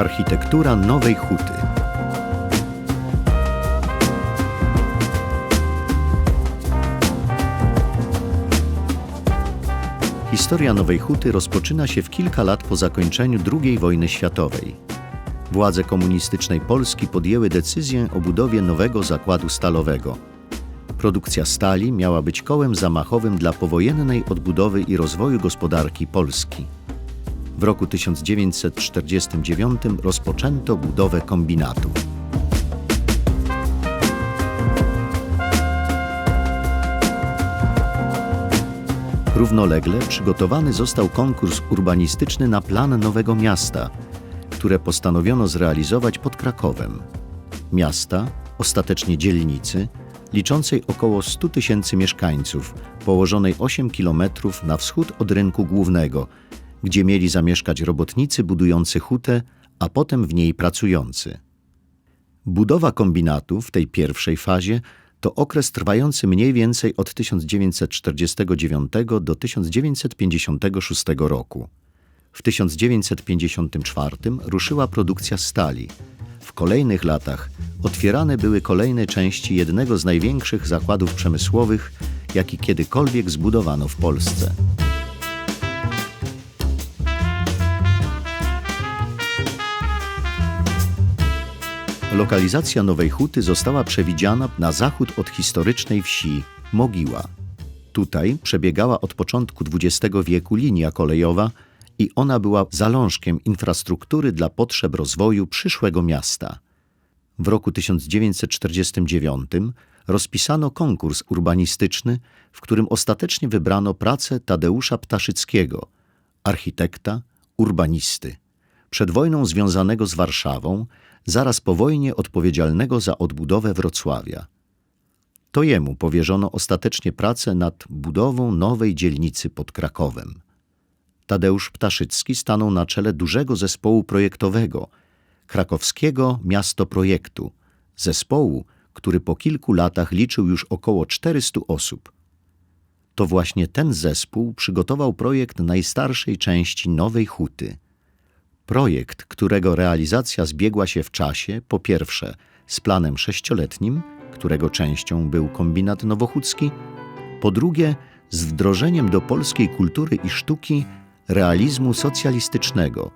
Architektura Nowej Huty. Historia Nowej Huty rozpoczyna się w kilka lat po zakończeniu II wojny światowej. Władze komunistycznej Polski podjęły decyzję o budowie nowego zakładu stalowego. Produkcja stali miała być kołem zamachowym dla powojennej odbudowy i rozwoju gospodarki Polski. W roku 1949 rozpoczęto budowę kombinatu. Równolegle przygotowany został konkurs urbanistyczny na plan nowego miasta, które postanowiono zrealizować pod Krakowem. Miasta, ostatecznie dzielnicy, liczącej około 100 tysięcy mieszkańców, położonej 8 kilometrów na wschód od rynku głównego, gdzie mieli zamieszkać robotnicy budujący hutę, a potem w niej pracujący. Budowa kombinatu w tej pierwszej fazie to okres trwający mniej więcej od 1949 do 1956 roku. W 1954 ruszyła produkcja stali. W kolejnych latach otwierane były kolejne części jednego z największych zakładów przemysłowych, jaki kiedykolwiek zbudowano w Polsce. Lokalizacja Nowej Huty została przewidziana na zachód od historycznej wsi Mogiła. Tutaj przebiegała od początku XX wieku linia kolejowa i ona była zalążkiem infrastruktury dla potrzeb rozwoju przyszłego miasta. W roku 1949 rozpisano konkurs urbanistyczny, w którym ostatecznie wybrano pracę Tadeusza Ptaszyckiego, architekta, urbanisty, przed wojną związanego z Warszawą, zaraz po wojnie odpowiedzialnego za odbudowę Wrocławia. To jemu powierzono ostatecznie pracę nad budową nowej dzielnicy pod Krakowem. Tadeusz Ptaszycki stanął na czele dużego zespołu projektowego, krakowskiego Miasto Projektu, zespołu, który po kilku latach liczył już około 400 osób. To właśnie ten zespół przygotował projekt najstarszej części Nowej Huty. Projekt, którego realizacja zbiegła się w czasie, po pierwsze, z planem sześcioletnim, którego częścią był kombinat nowochódzki, po drugie, z wdrożeniem do polskiej kultury i sztuki realizmu socjalistycznego,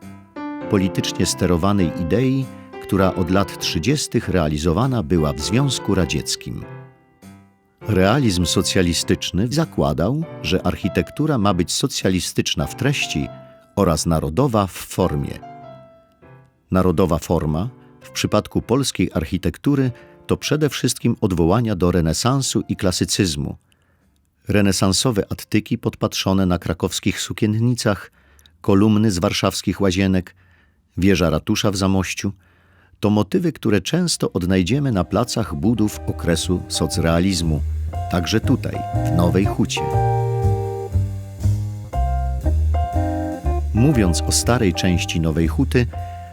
politycznie sterowanej idei, która od lat 30. realizowana była w Związku Radzieckim. Realizm socjalistyczny zakładał, że architektura ma być socjalistyczna w treści oraz narodowa w formie. Narodowa forma w przypadku polskiej architektury to przede wszystkim odwołania do renesansu i klasycyzmu, renesansowe attyki podpatrzone na krakowskich sukiennicach, kolumny z warszawskich łazienek, wieża ratusza w Zamościu, to motywy, które często odnajdziemy na placach budów okresu socrealizmu, także tutaj, w Nowej Hucie. Mówiąc o starej części Nowej Huty,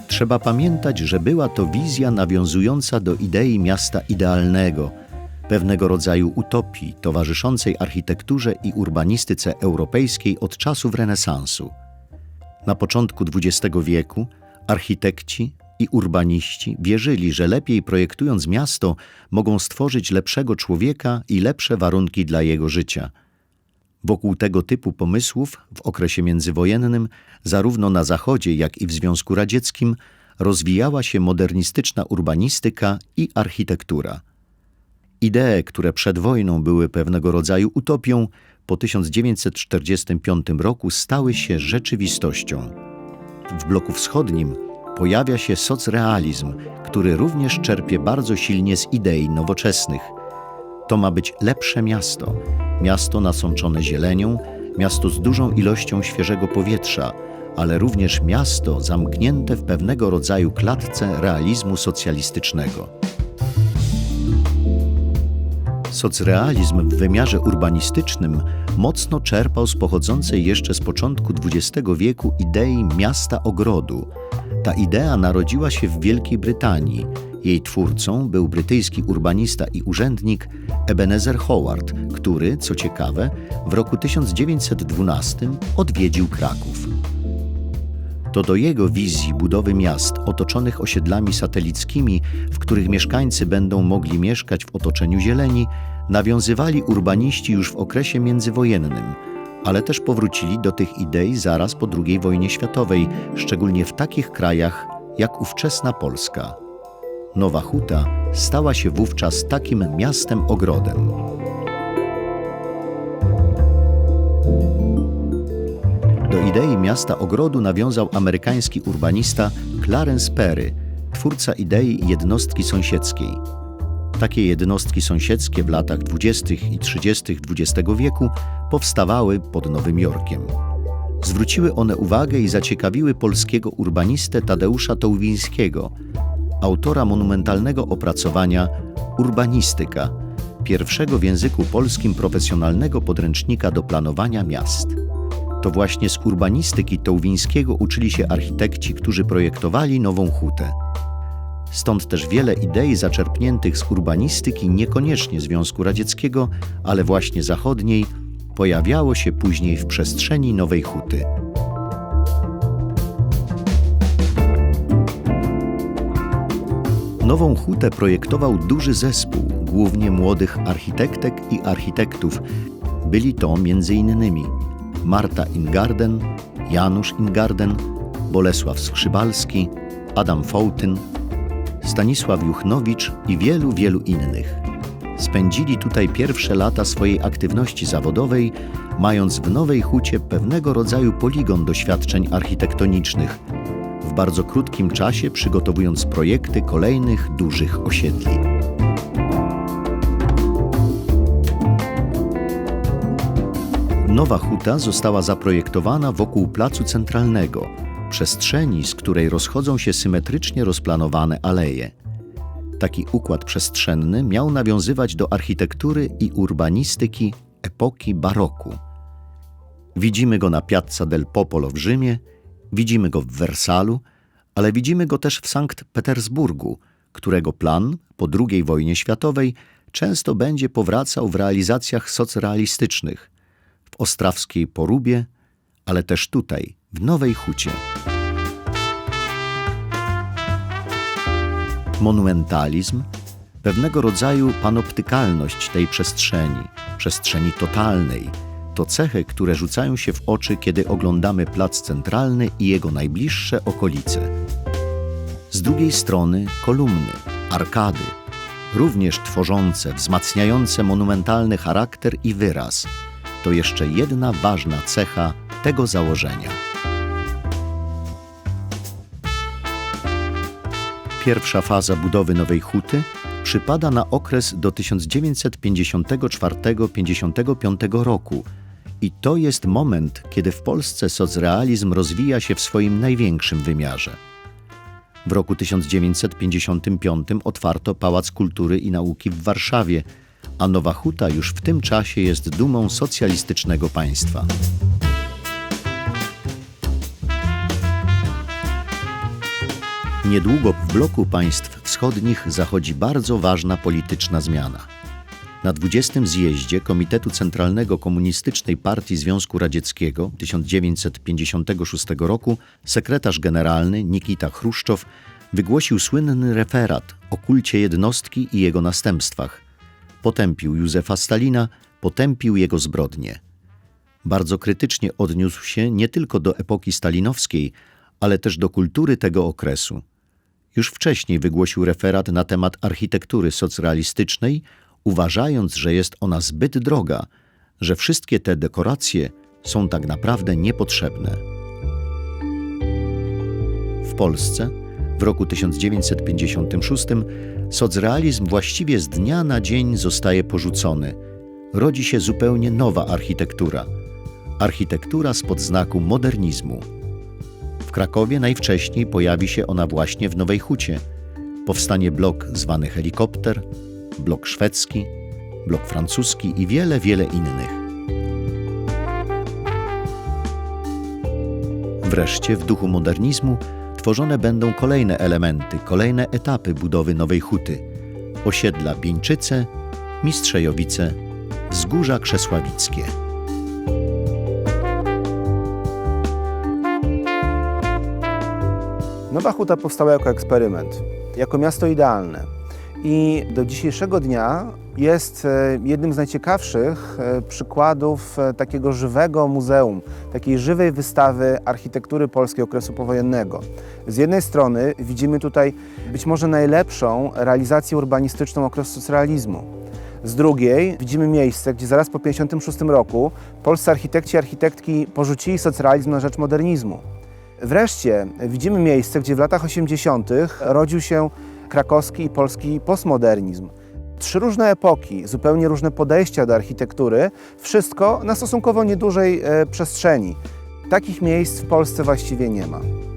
trzeba pamiętać, że była to wizja nawiązująca do idei miasta idealnego – pewnego rodzaju utopii towarzyszącej architekturze i urbanistyce europejskiej od czasów renesansu. Na początku XX wieku architekci i urbaniści wierzyli, że lepiej projektując miasto mogą stworzyć lepszego człowieka i lepsze warunki dla jego życia. Wokół tego typu pomysłów w okresie międzywojennym, zarówno na Zachodzie, jak i w Związku Radzieckim, rozwijała się modernistyczna urbanistyka i architektura – Idee, które przed wojną były pewnego rodzaju utopią, po 1945 roku stały się rzeczywistością. W bloku wschodnim pojawia się socrealizm, który również czerpie bardzo silnie z idei nowoczesnych. To ma być lepsze miasto, miasto nasączone zielenią, miasto z dużą ilością świeżego powietrza, ale również miasto zamknięte w pewnego rodzaju klatce realizmu socjalistycznego. Socrealizm w wymiarze urbanistycznym mocno czerpał z pochodzącej jeszcze z początku XX wieku idei miasta ogrodu. Ta idea narodziła się w Wielkiej Brytanii. Jej twórcą był brytyjski urbanista i urzędnik Ebenezer Howard, który, co ciekawe, w roku 1912 odwiedził Kraków. To do jego wizji budowy miast otoczonych osiedlami satelickimi, w których mieszkańcy będą mogli mieszkać w otoczeniu zieleni, nawiązywali urbaniści już w okresie międzywojennym, ale też powrócili do tych idei zaraz po II wojnie światowej, szczególnie w takich krajach jak ówczesna Polska. Nowa Huta stała się wówczas takim miastem ogrodem. Do idei miasta ogrodu nawiązał amerykański urbanista Clarence Perry, twórca idei jednostki sąsiedzkiej. Takie jednostki sąsiedzkie w latach 20. i 30. XX wieku powstawały pod Nowym Jorkiem. Zwróciły one uwagę i zaciekawiły polskiego urbanistę Tadeusza Tołwińskiego, autora monumentalnego opracowania Urbanistyka, pierwszego w języku polskim profesjonalnego podręcznika do planowania miast. To właśnie z urbanistyki Tołwińskiego uczyli się architekci, którzy projektowali Nową Hutę. Stąd też wiele idei zaczerpniętych z urbanistyki niekoniecznie Związku Radzieckiego, ale właśnie zachodniej, pojawiało się później w przestrzeni Nowej Huty. Nową hutę projektował duży zespół, głównie młodych architektek i architektów. Byli to m.in. Marta Ingarden, Janusz Ingarden, Bolesław Skrzybalski, Adam Fołtyn, Stanisław Juchnowicz i wielu, wielu innych. Spędzili tutaj pierwsze lata swojej aktywności zawodowej, mając w Nowej Hucie pewnego rodzaju poligon doświadczeń architektonicznych, w bardzo krótkim czasie przygotowując projekty kolejnych dużych osiedli. Nowa huta została zaprojektowana wokół placu centralnego, przestrzeni, z której rozchodzą się symetrycznie rozplanowane aleje. Taki układ przestrzenny miał nawiązywać do architektury i urbanistyki epoki baroku. Widzimy go na Piazza del Popolo w Rzymie, widzimy go w Wersalu, ale widzimy go też w Sankt Petersburgu, którego plan po II wojnie światowej często będzie powracał w realizacjach socrealistycznych, w ostrawskiej Porubie, ale też tutaj, w Nowej Hucie. Monumentalizm, pewnego rodzaju panoptykalność tej przestrzeni, przestrzeni totalnej, to cechy, które rzucają się w oczy, kiedy oglądamy plac centralny i jego najbliższe okolice. Z drugiej strony kolumny, arkady, również tworzące, wzmacniające monumentalny charakter i wyraz, to jeszcze jedna ważna cecha tego założenia. Pierwsza faza budowy Nowej Huty przypada na okres do 1954-55 roku i to jest moment, kiedy w Polsce socrealizm rozwija się w swoim największym wymiarze. W roku 1955 otwarto Pałac Kultury i Nauki w Warszawie, a Nowa Huta już w tym czasie jest dumą socjalistycznego państwa. Niedługo w bloku państw wschodnich zachodzi bardzo ważna polityczna zmiana. Na 20. zjeździe Komitetu Centralnego Komunistycznej Partii Związku Radzieckiego 1956 roku sekretarz generalny Nikita Chruszczow wygłosił słynny referat o kulcie jednostki i jego następstwach. Potępił Józefa Stalina, potępił jego zbrodnie. Bardzo krytycznie odniósł się nie tylko do epoki stalinowskiej, ale też do kultury tego okresu. Już wcześniej wygłosił referat na temat architektury socrealistycznej, uważając, że jest ona zbyt droga, że wszystkie te dekoracje są tak naprawdę niepotrzebne. W Polsce w roku 1956 socrealizm właściwie z dnia na dzień zostaje porzucony. Rodzi się zupełnie nowa architektura. Architektura spod znaku modernizmu. W Krakowie najwcześniej pojawi się ona właśnie w Nowej Hucie. Powstanie blok zwany helikopter, blok szwedzki, blok francuski i wiele, wiele innych. Wreszcie w duchu modernizmu tworzone będą kolejne elementy, kolejne etapy budowy Nowej Huty. Osiedla Bieńczyce, Mistrzejowice, Wzgórza Krzesławickie. Nowa Huta powstała jako eksperyment, jako miasto idealne. I do dzisiejszego dnia jest e, jednym z najciekawszych e, przykładów e, takiego żywego muzeum, takiej żywej wystawy architektury polskiej okresu powojennego. Z jednej strony widzimy tutaj być może najlepszą realizację urbanistyczną okresu socrealizmu. Z drugiej widzimy miejsce, gdzie zaraz po 1956 roku polscy architekci i architektki porzucili socrealizm na rzecz modernizmu. Wreszcie widzimy miejsce, gdzie w latach 80. rodził się krakowski i polski postmodernizm. Trzy różne epoki, zupełnie różne podejścia do architektury, wszystko na stosunkowo niedużej e, przestrzeni. Takich miejsc w Polsce właściwie nie ma.